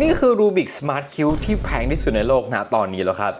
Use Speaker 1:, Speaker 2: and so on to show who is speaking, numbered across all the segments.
Speaker 1: นี่คือ Rubik Smart Cube ที่แพงที่สุดในโลกนะตอนนี้แล้วครับ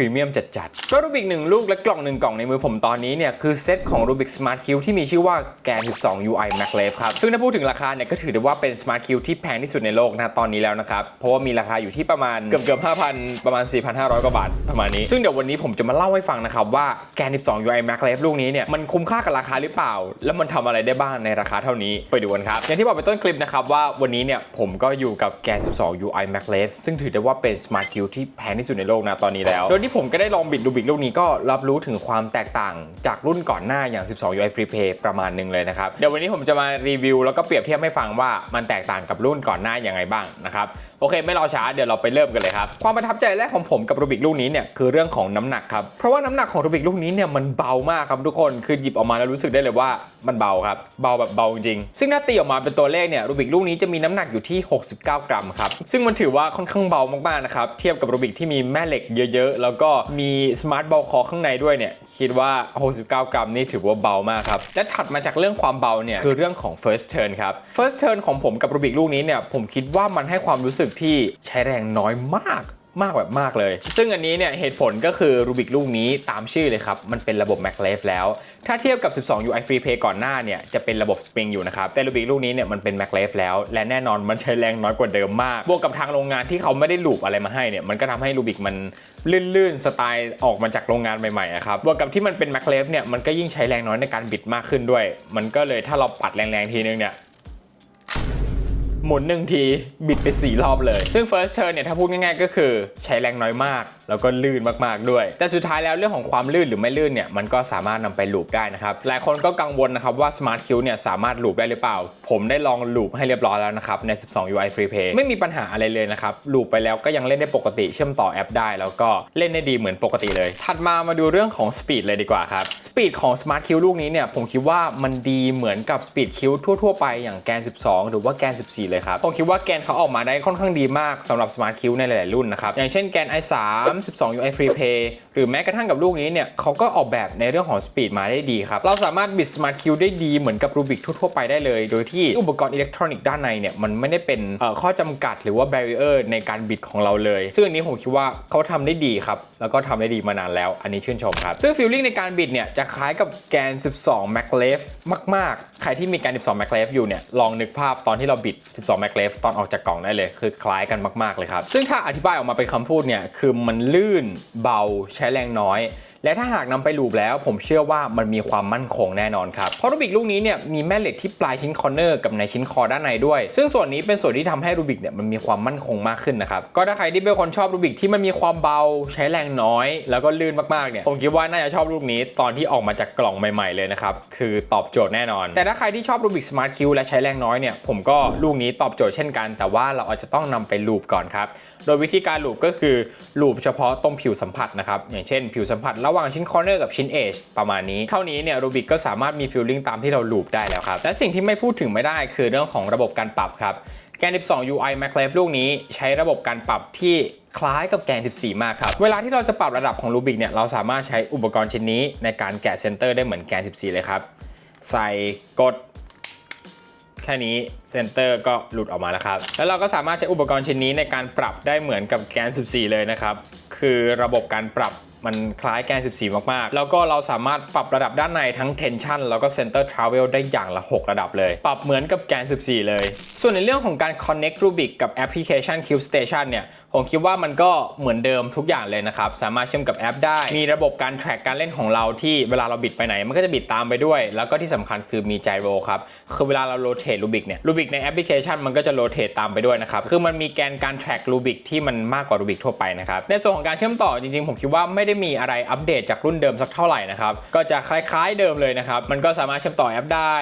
Speaker 1: รีเมียมจัดๆ ก็รูบิกหนึ่งลูกและกล่องหนึ่งกล่องในมือผมตอนนี้เนี่ย คือเซตของ Rubik Smart Cube ที่มีชื่อว่าแกน 12 UI MagLeaf ครับ ซึ่งถ้าพูดถึงราคาเนี่ย ก็ถือได้ว่าเป็น Smart Cube ที่แพงที่สุดในโลกนะตอนนี้แล้วนะครับ เพราะว่ามีราคาอยู่ที่ประมาณเกือบเกือบ5,000 ประมาณ 4,500 กว่าบาทประมาณนี้ ซึ่งเดี๋ยววันนี้ผมจะมาเล่าให้ฟังนะครับว่าแกน 12 UI MagLeaf ลูกนี้เนี่ยมันคุ้มค่ากับราคาหรือเปล่า แล้วมันทำอะไรได้บ้างในราคาเท่านี้ไปดูกันครับอย่างที่บอกไปต้นคลิปนะครับว่าวันนี้เนี่ยผมก็อยู่กับแกน 12 UI MagLeaf ซึ่งถือได้ว่าเป็น Smart Cube ที่แพงที่สุดในโลกนะตอนนี้แล้วโดยที่ผมก็ได้ลองบิดดูบิกลูกนี้ก็รับรู้ถึงความแตกต่างจากรุ่นก่อนหน้าอย่าง 12 UI Free Play ประมาณหนึงเลยนะครับ เดี๋ยววันนี้ผมจะมารีวิว แล้วก็เปรียบเทียบให้ฟังว่ามันแตกต่างกับรุ่นก่อนหน้าอย่างไรบ้างนะครับโอเคไม่รอช้าเดี๋ยวเราไปเริ่มกันเลยครับความประทับใจแรกของผมกับรูบิกลูกนี้เนี่ยคือเรื่องของน้ำหนักครับเพราะว่าน้ำหนักของรูบิกลูกนี้เนี่ยมันเบามากครับทุกคนคือหยิบออกมาแล้วรู้สึกได้เลยว่ามันเบาครับเบาแบบเบาจริงซึ่งถ้าตีออกมาเป็นตัวเลขเนี่ยรูบิกลูกนี้จะมีน้ำหนักอยู่ที่ 69 กรัมครับซึ่งมันถือว่าค่อนข้างเบามากๆนะครับเทียบกับรูบิกที่มีแม่เหล็กเยอะๆแล้วก็มีสมาร์ทบอลคอข้างในด้วยเนี่ย คิดว่า 69 กรัมนี่ถือว่าเบามากครับ และถัดมาจากเรื่องความเบาเนี่ย คือเรื่องของ first turn ครับ first turn ของผมกับรูบิกลูกนี้เนี่ย ผมคิดว่ามันให้ความรู้สึกที่ใช้แรงน้อยมาก มากแบบมากเลย ซึ่งอันนี้เนี่ยเหตุผลก็คือรูบิกลูกนี้ตามชื่อเลยครับ มันเป็นระบบ MagLeaf แล้ว ถ้าเทียบกับ 12 UI Free Play ก่อนหน้าเนี่ยจะเป็นระบบ Spring อยู่นะครับ แต่รูบิกลูกนี้เนี่ยมันเป็น MagLeaf แล้ว และแน่นอนมันใช้แรงน้อยกว่าเดิมมาก บวกกับทางโรงงานที่เขาไม่ได้ลูปอะไรมาให้เนี่ยมันก็ทำให้รูบิกมันลื่นๆสไตล์ออกมาจากโรงงานใหม่ๆอะครับบวกกับที่มันเป็น MagLeaf เนี่ยมันก็ยิ่งใช้แรงน้อยในการบิดมากขึ้นด้วย มันก็เลยถ้าเราปัดแรงๆทีนึงเนี่ย หมุนหนึ่งทีบิดไป 4 รอบเลย ซึ่ง first turn เนี่ยถ้าพูดง่ายๆก็คือใช้แรงน้อยมาก แล้วก็ลื่นมากๆด้วย แต่สุดท้ายแล้วเรื่องของความลื่นหรือไม่ลื่นเนี่ยมันก็สามารถนำไปลูปได้นะครับหลายคนก็กังวลนะครับว่า smart Q เนี่ยสามารถลูปได้หรือเปล่า ผมได้ลองลูปให้เรียบร้อยแล้วนะครับใน 12 UI Free Play ไม่มีปัญหาอะไรเลยนะครับลูปไปแล้วก็ยังเล่นได้ปกติเชื่อมต่อแอปได้ แล้วก็เล่นได้ดีเหมือนปกติเลย ถัดมามาดูเรื่องของ speed เลยดีกว่าครับ speed ของ smart Q ลูกนี้เนี่ยผมคิดว่ามันดีเหมือนกับ speed Q ทั่วๆไปอย่างแกน 12 หรือว่าแกน 14 เลยครับผมคิดว่าแกนเขาออกมาได้ค่อนข้างดีมากสำหรับ Smart Q ในหลายๆรุ่นนะครับอย่างเช่นแกน i3 12 UI Free Play หรือแม้กระทั่งกับลูกนี้เนี่ยเขาก็ออกแบบในเรื่องของ Speed มาได้ดีครับ เราสามารถบิด Smart Q ได้ดีเหมือนกับ Rubik ทั่วๆไปได้เลย โดยที่อุปกรณ์อิเล็กทรอนิกส์ด้านในเนี่ยมันไม่ได้เป็นข้อจำกัดหรือว่า barrier ในการบิดของเราเลย ซึ่งอันนี้ผมคิดว่าเขาทำได้ดีครับ แล้วก็ทำได้ดีมานานแล้ว อันนี้ชื่นชมครับ ซึ่งฟีลลิ่งในการบิดเนี่ยจะคล้ายกับแกน 12 MagLeaf มาก ๆ ใครที่มีแกน 12 MagLeaf อยู่เนี่ยลองนึกภาพตอนที่เราบิด 12 MagLeaf ตอนออกจากกล่องได้เลย คือคล้ายกันมาก ๆ เลยครับ ซึ่งถ้าอธิบายออกมาเป็นคำพูดเนี่ยคือมันลื่นเบาใช้แรงน้อย และถ้าหากนำไปลูบแล้ว ผมเชื่อว่ามันมีความมั่นคงแน่นอนครับเพราะรูบิกลูกนี้เนี่ยมีแม่เหล็กที่ปลายชิ้นคอร์เนอร์กับในชิ้นคอด้านในด้วย ซึ่งส่วนนี้เป็นส่วนที่ทำให้รูบิกเนี่ยมันมีความมั่นคงมากขึ้นนะครับก็ถ้าใครที่เป็นคนชอบรูบิกที่มันมีความเบาใช้แรงน้อย แล้วก็ลื่นมากๆเนี่ยผมคิดว่าน่าจะชอบลูกนี้ตอนที่ออกมาจากกล่องใหม่ๆเลยนะครับคือตอบโจทย์แน่นอน แต่ถ้าใครที่ชอบรูบิกสมาร์ทคิวและใช้แรงน้อยเนี่ยผมก็ลูกนี้ตอบโจทย์เช่นกัน แต่ว่าเราอาจจะต้องนำไปลูบก่อนครับโดยวิธีการลูบก็คือลูบเฉพาะตรงผิวสัมผัสนะครับอย่างเช่น ผิวสัมผัสระหว่างชิ้นคอร์เนอร์กับชิ้นเอชประมาณนี้ เท่านี้เนี่ยรูบิกก็สามารถมีฟิลลิ่งตามที่เราลูบได้แล้วครับ และสิ่งที่ไม่พูดถึงไม่ได้คือเรื่องของระบบการปรับครับแกน 12 UI MagLeaf ลูกนี้ใช้ระบบการปรับที่คล้ายกับแกน 14 มากครับ เวลาที่เราจะปรับระดับของรูบิกเนี่ย เราสามารถใช้อุปกรณ์ชิ้นนี้ในการแกะเซนเตอร์ได้เหมือนแกน 14 เลยครับ ใส่กด แค่นี้เซนเตอร์ก็หลุดออกมาแล้วครับ แล้วเราก็สามารถใช้อุปกรณ์ชิ้นนี้ในการปรับได้เหมือนกับแกน 14 เลยนะครับ คือระบบการปรับ มันคล้ายแกน 14 มาก ๆ แล้วก็เราสามารถปรับระดับด้านในทั้ง tension แล้วก็ center travel ได้อย่างละ 6 ระดับเลย ปรับเหมือนกับแกน 14 เลย ส่วนในเรื่องของการ connect Rubik กับแอปพลิเคชัน Cube Station เนี่ย ผมคิดว่ามันก็เหมือนเดิมทุกอย่างเลยนะครับ สามารถเชื่อมกับแอปได้ มีระบบการ track การเล่นของเราที่เวลาเราบิดไปไหน มันก็จะบิดตามไปด้วย แล้วก็ที่สำคัญคือมี gyro ครับ คือเวลาเรา rotate Rubik เนี่ย Rubik ในแอปพลิเคชันมันก็จะ rotate ตามไปด้วยนะครับ คือมันมีแกนการ track Rubik ที่มันมากกว่า Rubik ทั่วไปนะครับ ในส่วนของการเชื่อมต่อจริงๆ ผมคิดว่าไม่ได้มีอะไรอัปเดตจากรุ่นเดิมสักเท่าไหร่นะครับ ก็จะคล้ายๆเดิมเลยนะครับ มันก็สามารถเชื่อมต่อแอปได้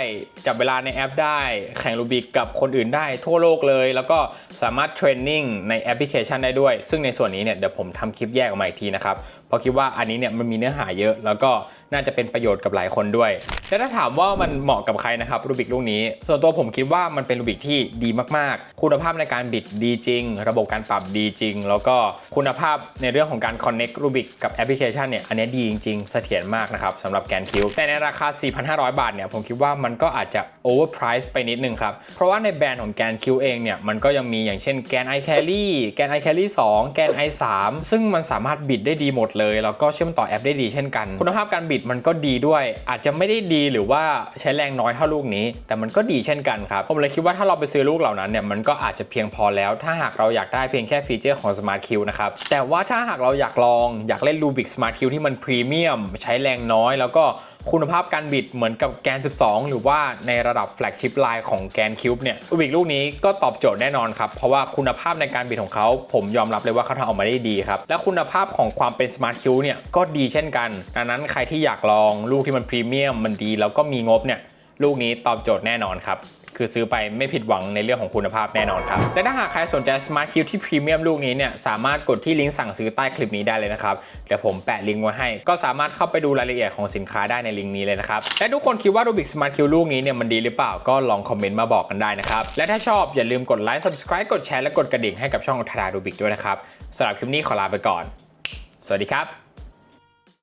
Speaker 1: จับเวลาในแอปได้ แข่ง Rubik กับคนอื่นได้ทั่วโลกเลย แล้วก็สามารถเทรนนิ่งในแอปพลิเคชันได้ด้วย ซึ่งในส่วนนี้เนี่ยเดี๋ยวผมทำคลิปแยกออกมาอีกทีนะครับ เพราะคิดว่าอันนี้เนี่ยมันมีเนื้อหาเยอะ แล้วก็น่าจะเป็นประโยชน์กับหลายคนด้วย แต่ถ้าถามว่ามันเหมาะกับใครนะครับรูบิกลูกนี้ ส่วนตัวผมคิดว่ามันเป็นรูบิกที่ดีมากๆ คุณภาพในการบิดดีจริง ระบบการปรับดีจริง แล้วก็คุณภาพในเรื่องของการ connect รูบิกกับแอปปพลิเคชันเนี่ยอันนี้ดีจริงๆเสถียรมากนะครับสำหรับแกนคิวแต่ในราคา 4,500 บาทเนี่ยผมคิดว่ามันก็อาจจะ overprice ไปนิดนึงครับ เพราะว่าในแบรนด์ของแกนคิวเองเนี่ยมันก็ยังมีอย่างเช่นแกน i carry แกน i carry 2 แกน i 3ซึ่งมันสามารถบิดได้ดีหมดเลย แล้วก็เชื่อมต่อแอปได้ดีเช่นกัน คุณภาพการบิดมันก็ดีด้วย อาจจะไม่ได้ดีหรือว่าใช้แรงน้อยเท่าลูกนี้ แต่มันก็ดีเช่นกันครับผมเลยคิดว่าถ้าเราไปซื้อลูกเหล่านั้นเนี่ยมันก็อาจจะเพียงพอแล้ว ถ้าหากเราอยากได้เพียงแค่ฟีเจอร์ของ Smart Q นะครับแต่ว่าถ้าหากเราอยากลองอยากเล่น Rubik Smart Q ที่มันพรีเมียมใช้แรงน้อย แล้วก็คุณภาพการบิดเหมือนกับแกน 12 หรือว่าในระดับแฟลกชิพไลน์ของแกนคิวบเนี่ย Rubik ลูกนี้ก็ตอบโจทย์แน่นอนครับ เพราะว่าคุณภาพในการบิดของเขา ผมยอมรับเลยว่าเขาทำออกมาได้ดีครับ และคุณภาพของความเป็น Smart Q เนี่ยก็ดีเช่นกันดังนั้นใครที่อยากลองลูกที่มันพรีเมียมมันดี แล้วก็มีงบเนี่ยลูกนี้ตอบโจทย์แน่นอนครับ คือซื้อไปไม่ผิดหวังในเรื่องของคุณภาพแน่นอนครับ และถ้าหากใครสนใจ Smart Q ที่พรีเมียมลูกนี้เนี่ยสามารถกดที่ลิงก์สั่งซื้อใต้คลิปนี้ได้เลยนะครับเดี๋ยวผมแปะลิงก์ไว้ให้ ก็สามารถเข้าไปดูรายละเอียดของสินค้าได้ในลิงก์นี้เลยนะครับและทุกคนคิดว่า Rubik Smart Q ลูกนี้เนี่ยมันดีหรือเปล่าก็ลองคอมเมนต์มาบอกกันได้นะครับและถ้าชอบอย่าลืมกดไลค์ subscribe กดแชร์และกดกระดิ่งให้กับช่องทารา Rubik ด้วยนะครับสำหรับคลิปนี้ขอลาไปก่อน สวัสดีครับ